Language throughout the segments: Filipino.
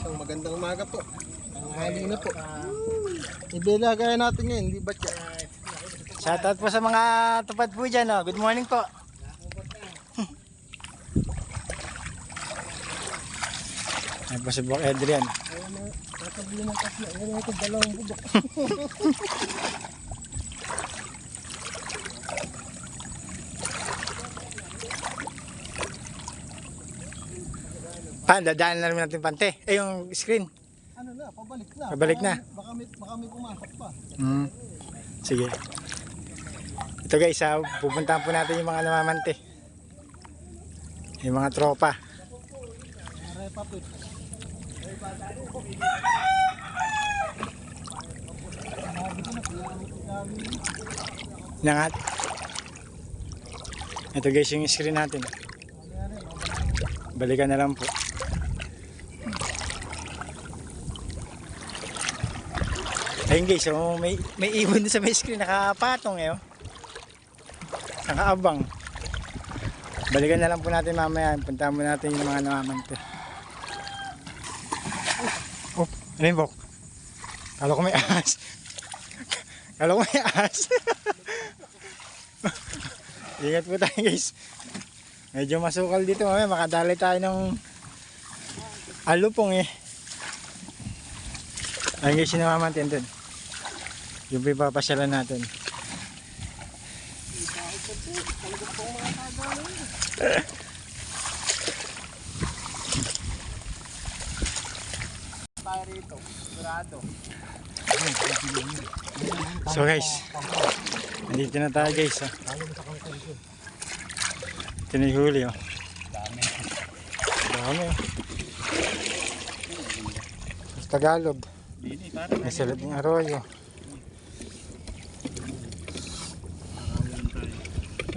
Isang magandang umaga po. Ang hali na po. Ibilagay natin ngayon, di ba siya? Shoutout po sa mga tupad po dyan. Oh. Good morning po. Ayan po si Bok Adrian. Ayun na, nakabili ng kasi. Ayun na ito, dalawang bubok. Pan, dadaan na naman natin pante. Eh, yung screen. Ano na, pabalik na. Pabalik na. Baka, may, baka may pumasok pa. Hmm. Sige. Ito guys, ah, pupuntahan po natin yung mga namamante. Yung mga tropa. Pa. Nangat. Ito guys yung screen natin. Balikan na lang po. Ayun guys, so may, may ibon sa may screen. Nakapatong eh. Oh. Nakaabang. Balikan na lang po natin mamaya. Puntahan mo natin yung mga namamante. Oh, ano yun, Bok? Kala ko may ahas. Kala ko may ahas. Ingat po tayo guys. Medyo masukal dito mamaya. Makadali tayo ng alupong eh. Ayun guys, sinamamantin dun. Yung pipapasyalan natin. So guys, nandito na tayo guys. Oh. Ito na yung huli oh. Dami. Dami oh. Tagalog. May salat ng arroyo.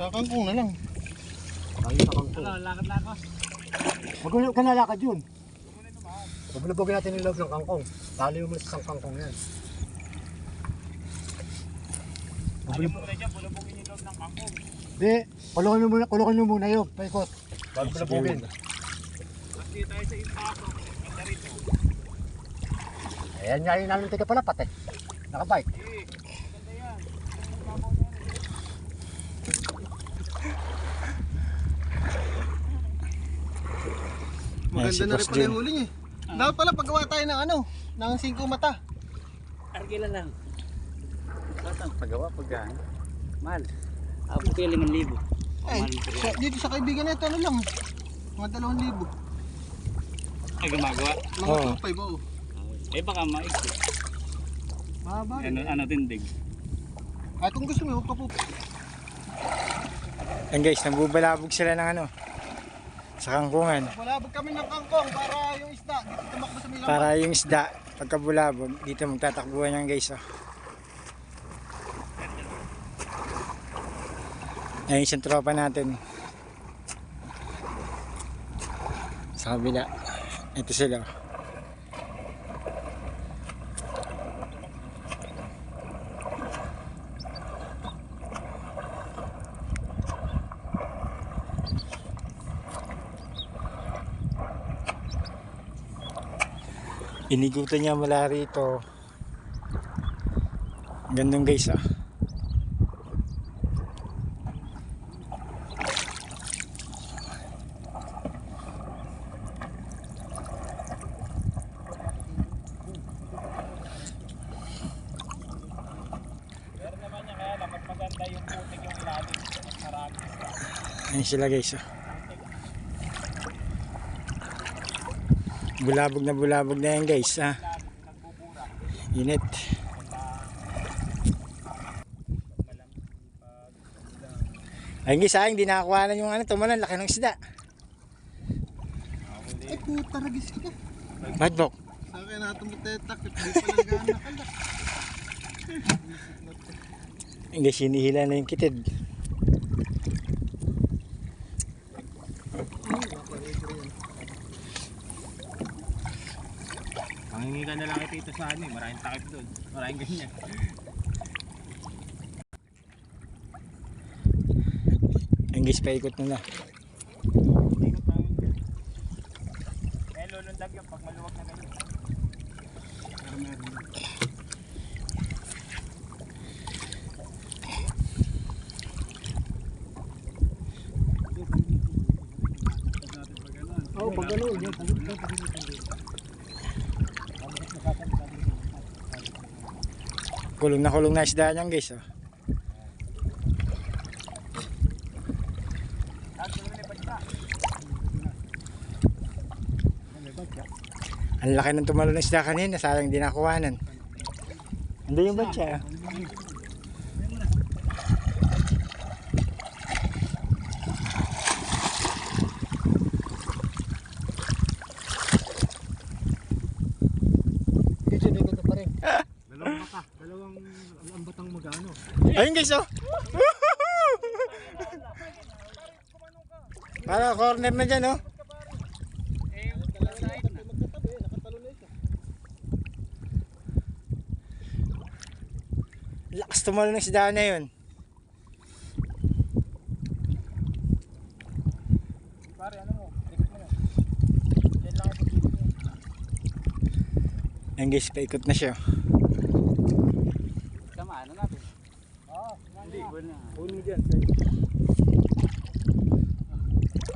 Sa kangkong na lang. Tayo sa kangkong. Ano, lakad na ako. Magulo ka na lakad yun. Mabulubogin natin yung loob ng kangkong. Tali mo muna sa isang kangkong yan. Hindi, kulungan mo muna, kulungan mo muna yun, paikot. Bago bulubogin. Ayan nga yung namin tiga palapat eh. Nakabike. Ayan, si Maganda na rin pala yung huli niya. Dapat pala paggawa tayo ng ano, ng singko mata. Argila lang. Batang pagawa pagka. Mahal. Ako kaya 5,000. Ay, sa, dito sa kaibigan na ito, ano lang. Mga dalawang libo. Ay gumagawa. Mga Oo. tupay ba? oh. Eh baka maiksi. Mahaba Ano, ano tindig. Ay, kung gusto mo, huwag ka po. Ayan guys, nabubalabog sila ng ano. Sa kangkungan. Malabog kami ng kangkong para yung isda. Dito tumakbo sa milang. Para yung isda, pagkabulabog, dito magtatakbuhan yan guys. Oh. Ayun isang tropa natin. Sa kabila. Ito sila. oh. Inigutan niya mula rito. Gandong guys ah. Ayun sila guys ah. Bulabog na bulabog na yan guys ah. Init. Ayun guys ah, hindi nakakuha na yung ano, tumalan, laki ng isda. Ay, puta, ragis ka. Bad bok. Sa akin na itong butetak. Hindi pala. Ayun guys, hinihila na yung kitid. Mangingi ka na lang Tito sa ano eh. Maraming takip doon. Maraming ganyan. Ayun guys, paikot na na. Malag yung pag maluwag na ganyan. Oo, pag gano'n. Kulong na kulong na isda niyan guys. Oh. Ang laki ng tumalo ng isda kanina, sayang di nakuhanan. Ando yung batya. oh. Kasi may ganda pa rin. Dalawang mata. Dalawang ang batang magano. Ayun guys oh. Para corner na dyan oh. Lakas tumalo ng isda na yun. Pare, ano mo? Na. Yan lang. Ayun guys, paikot na siya. Tama, ano natin? Oo, hindi. Buwan na. Huwag mo dyan.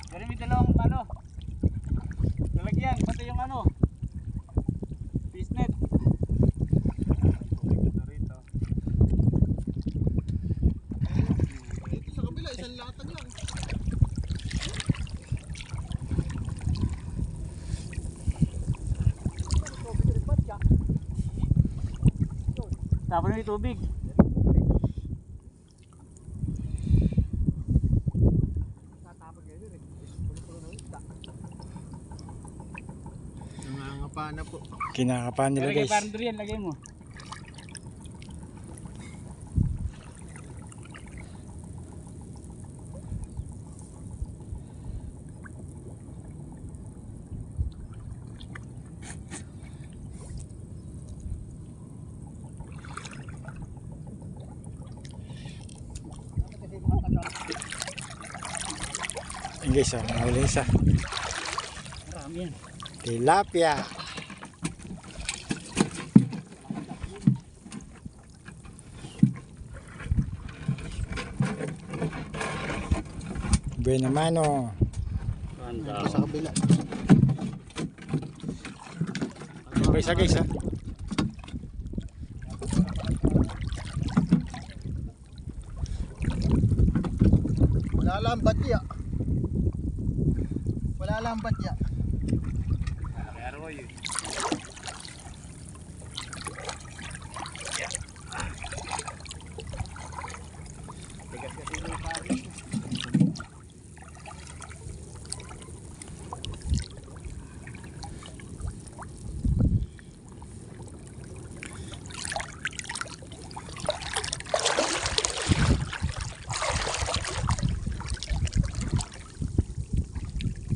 Pero may dalawang ano. Lalagyan, pati yung ano. Fish net. Ito sa kabila, isang latag lang. Tapos na yung tubig. Po. Kinakapan nila guys. parang durian, lagay mo. Ayun guys, oh, nahuli isa. Marami yan. Tilapia. Buena mano. Sa kabila. Pa isa guys oh. Wala lang batya. Wala lang batya.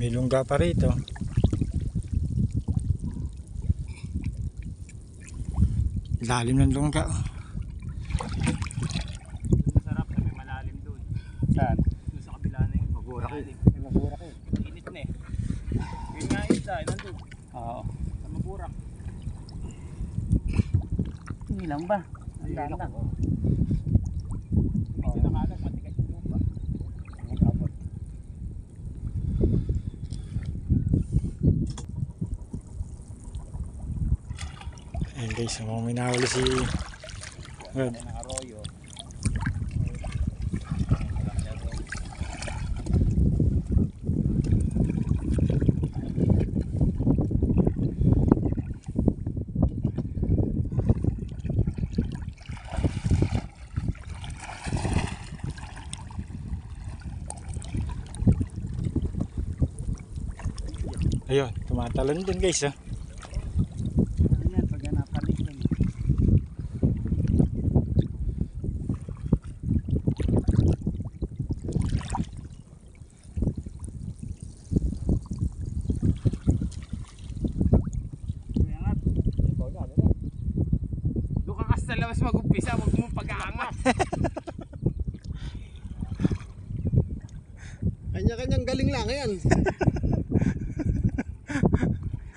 May lungga pa rito. Lalim ng lungga. oh. Masarap na may malalim doon. Saan? Doon sa kabila na yun. Magura ko. May mabura ko. Init na eh. Yun nga isa, nandun. Oo. Sa maburak. Hindi lang ba? Ang lang. Medyo nakalag, matigas yung lupa. Ayun guys, mukhang may nahuli si Rod. Ayun, tumatalon din guys oh. Ayan, pag napalit yun. Kaya nga, doon labas mag-umpisa, huwag mo pag-aangat. Kanya-kanyang galing lang yan.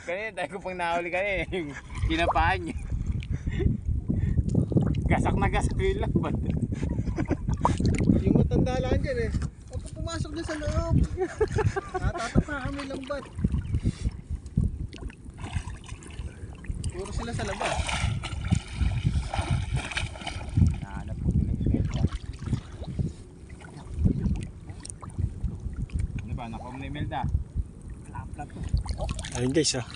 Kanina, dahil ko pang nahuli kanina, yung kinapaan niya. gasak na gasak yung lambat. Yung matanda lang dyan eh. Huwag pumasok dyan sa loob. Natatapa kami lambat. Puro sila sa labas. Nahanap ko nila yung benta. Ano ba, nakom na yung Melda? Laplat to. Ayun guys, oh.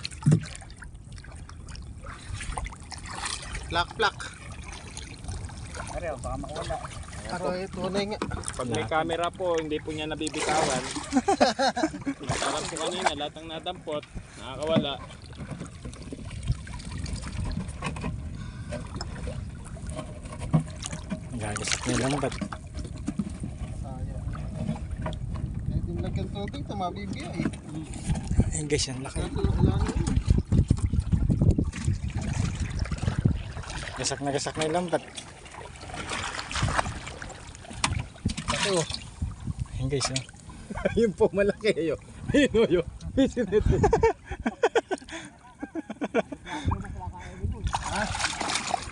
Plak plak. Pero, baka makawala. Aroy, tunay nga. Pag may camera po, hindi po niya nabibitawan. Parang po kanina, lahat ng nadampot, nakakawala. Nagagasap na yung lambat. Sayang. Kahit yung ito mabibiyay. Ayun guys, ang laki. Gasak na gasak na yung lambat. Oh. Ayun guys, oh. Ayun po, malaki ayo. Ayun o yun.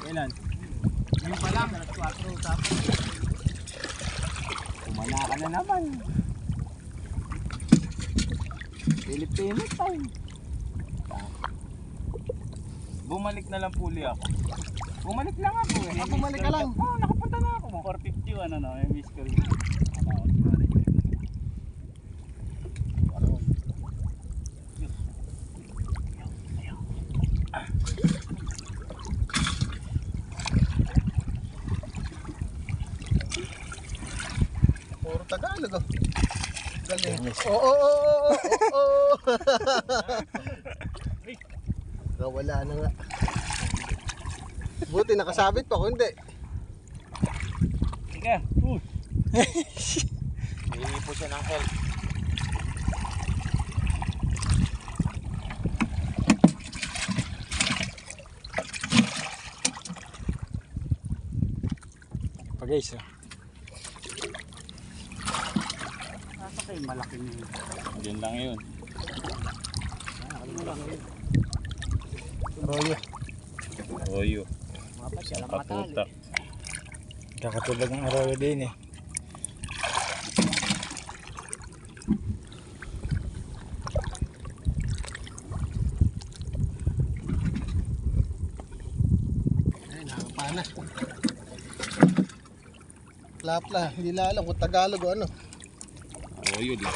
Kailan? Yung pa lang. Alas 4 tapos. Kumana ka na naman. Pilip-pilip tayo. Bumalik na lang puli ako. Bumalik lang ako eh. Ah, bumalik ka lang? Oo, nakapunta na ako. 450 ano no, yung miss call. Puro Tagalog oh. Galing. Oo, oo, oo, oo, oo. Nawala na nga. Buti nakasabit pa, kung hindi. Sige. Uh. Hihingi po siya ng help. Pa oh. Kayo malaki niyo. Diyan lang yun. Royo. Oyo. Mapa siya lang Kaputak. Kakatulad ng arroyo din eh. Ay. Lapla, hindi na alam kung Tagalog o ano. Oyo din.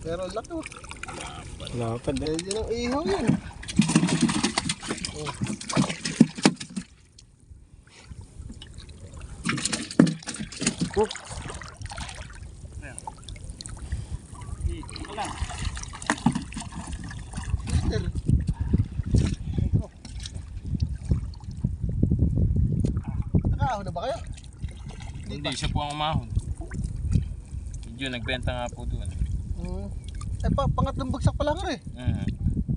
Pero laki oh. Lapad eh. Pwede ng ihaw yun. Ito lang. Mister. Nakaaho na ba kayo? Ang umahon. Medyo nagbenta nga po doon. Hmm. Eh, pa, pangatlong bagsak pa lang rin. Mm.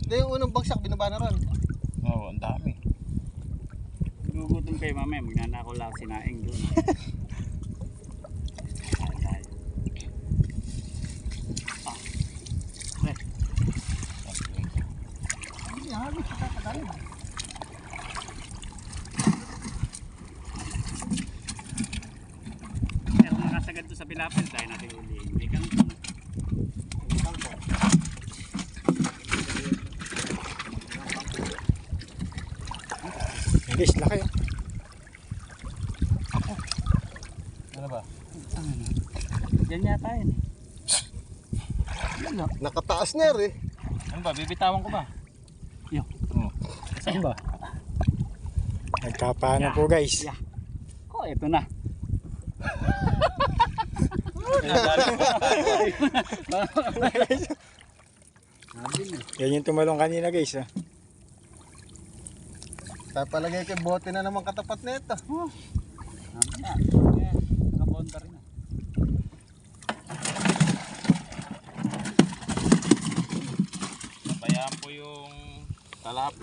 Hindi yung unang bagsak, binaba na ron. Oo, ang dami. Gugutom kayo mamaya, magnanakaw lang si Naing doon. Hindi, halos sa kakadali. Pero kung nakasagad to sa Pilapil, tayo natin ulihin. May kantong. Ayun guys, laki oh. Ano ba? Diyan yata yun. eh. Nakataas na rin. Ano ba? Bibitawan ko ba? Yo. Oo. Saan ba? Nagkapano po guys. Yeah. Oh, ito na. Yan yung tumalong kanina guys, oh. Papalagay kay bote na naman katapat na ito. Tama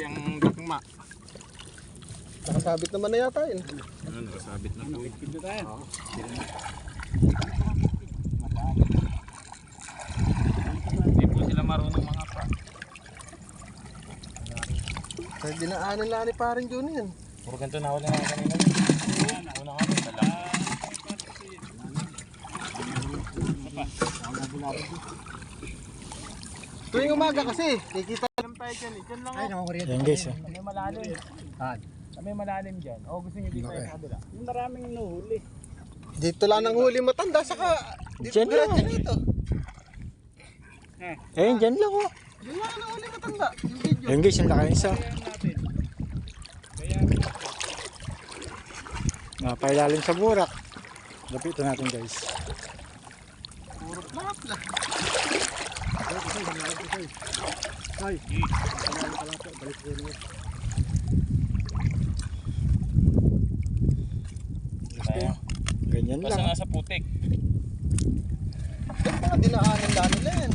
yung dating ma. Nakasabit naman na yata yun. Ano, nakasabit na. Nakikid na tayo. Hindi po sila marunong mga pa. Sa dinaanan lang ni parin Jun yan. Puro ganito nawala na kanina. Nauna ka, dala. Tuwing umaga kasi, kikita tayo dyan eh. Dyan lang Ay, nakakuryente. Yan guys. Oh. Kami malalim. Saan? Kami malalim dyan. O gusto nyo dito tayo sa kabila. Yung maraming nuhuli. dito lang ang huli matanda, saka dito Diyan lang. diretso dito. Ayun, dyan lang oh. Yun lang ang huli matanda. Yung video. Ayun guys, ang laki ng isa. natin. Napailalim sa burak. Lapitan natin guys. Puro plap lang. Ay, Ayan. Ganyan Basta lang. nasa putik. Yung mga dinaanan lang nila yan.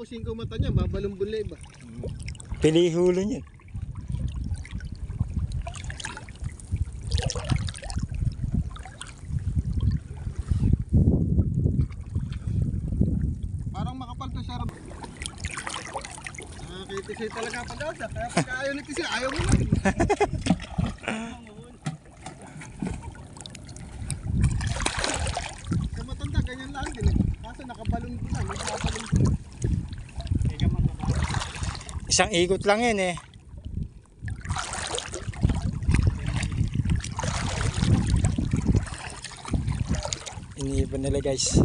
Lalo ko singko mata niya, babalumbulay ba? Pili hulo niyan. Parang makapal to siya. Nakakita siya talaga pag-asa. Kaya pagka ayaw ni Tisay, ayaw mo lang. Sa matanda, ganyan lang din eh. Kaso nakabalong din na, may nakabalong din. Isang ikot lang yan eh. Iniipon nila guys.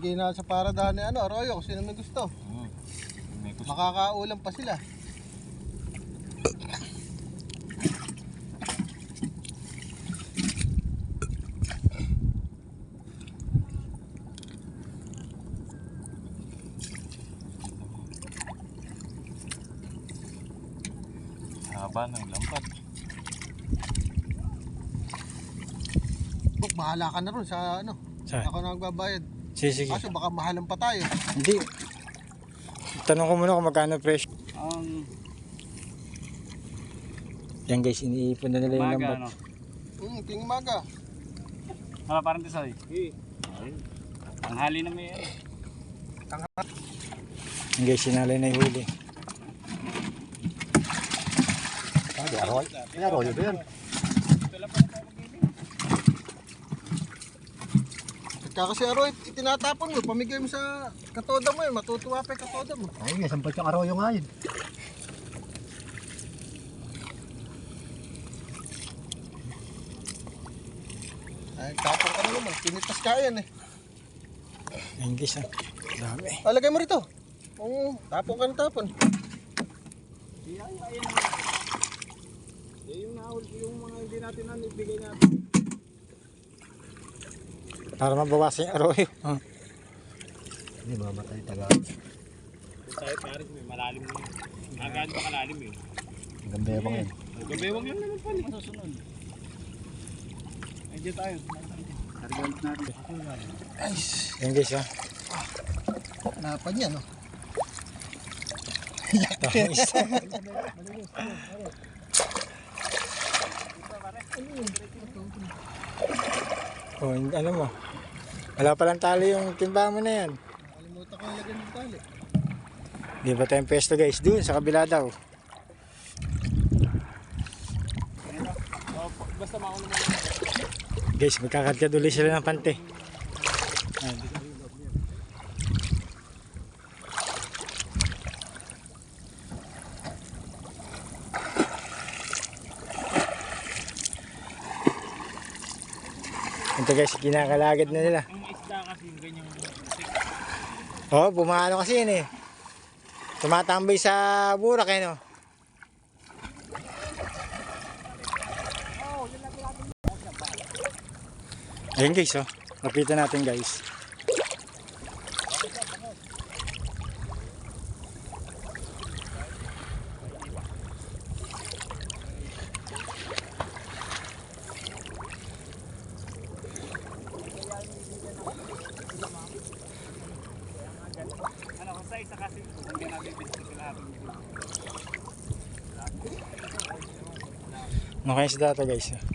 Tapos bigay na sa paradahan ni ano, Arroyo, kung sino may gusto. May gusto. Makakaulam pa sila. Haba ng lampat. Buk, bahala ka na ron sa ano. Saan? Ako na magbabayad. Sige, sige. Kaso baka mahalan pa tayo. Hindi. Tanong ko muna kung magkano presyo. Ang Yan guys, iniipon na nila yung lambat. ano? Hmm, ting umaga. Wala parang tisay. Ang hali na may ano. Yan guys, sinalay na yung huli. sabi, aroy. Ay, aroy ba yan? Pagka kasi Arroyo, itinatapon mo, pamigay mo sa katoda mo yun, matutuwa pa yung katoda mo. Ay, may sampat yung aroyo nga yun. Ay, tapon ka na naman, pinitas ka yan eh. Yan guys, ah. Dami. Alagay mo rito. Oo, tapon ka na tapon. Eh, yung nahul, yung mga hindi natin na ibigay natin. Para mabawasan yung arroyo. Ah. Hindi, mamatay taga. Tayo pares may malalim na. Agaan pa kalalim yun. Ang mga yan. Gabewang lang naman pala. Masusunod. Ay, dyan tayo. Target natin. Yan guys, ah. Napan yan, no? Dami isa. Oh, yung ano mo. Wala palang tali yung timba mo na yan. Nakalimutan ko lagyan ng tali. Di ba tayong pesto guys? Doon sa kabila daw. Oh, basta mauna mo. Guys, magkakadkad ulit sila ng pante. Guys, kinakalagad na nila. Ang isda kasi yung ganyang Oh, bumano kasi yun eh. Tumatambay sa burak eh no. Ayun guys, oh. Lapitan natin guys. Ano, kung sa isa kasi, hindi nabibis ko sila ating Okay, isda to guys.